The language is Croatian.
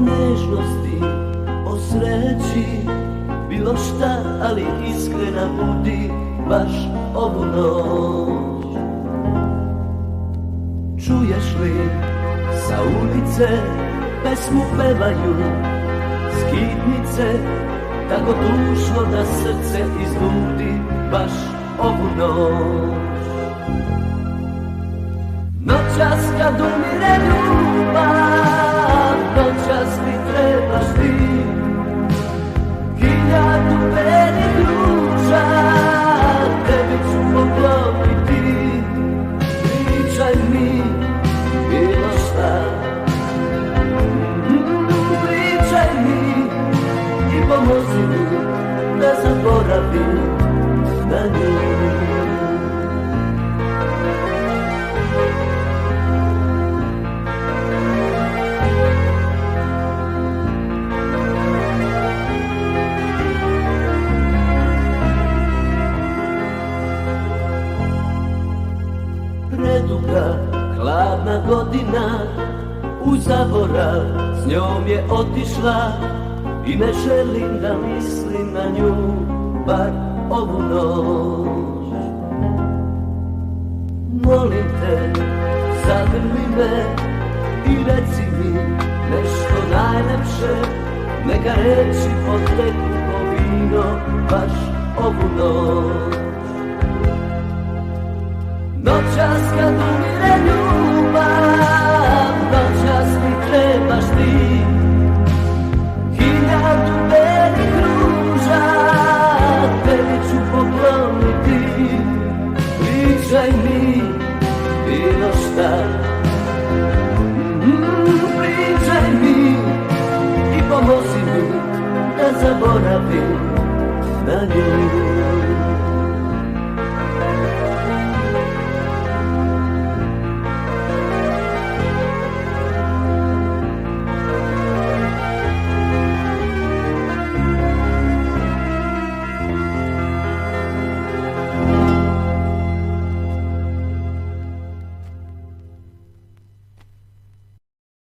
nežnosti, o sreći Bilo šta, ali iskrena budi baš ovu noć. Čuješ li sa ulice pesmu pevaju Skitnice, tako dušno da srce izludi baš ovu noć. Noćas kad umire ljubav, pomozi da zaboravim na nju Preduga, hladna godina U zaborav s njom je otišla I ne želim da mislim na nju Bar ovu noć. Molim te, zagrli me I reci mi nešto najlepše. Neka reći po vino Baš ovu noć. Noćas kad umire Bliżej i no star. Bliżej mi i pomocy mi, da zabora mi na nim.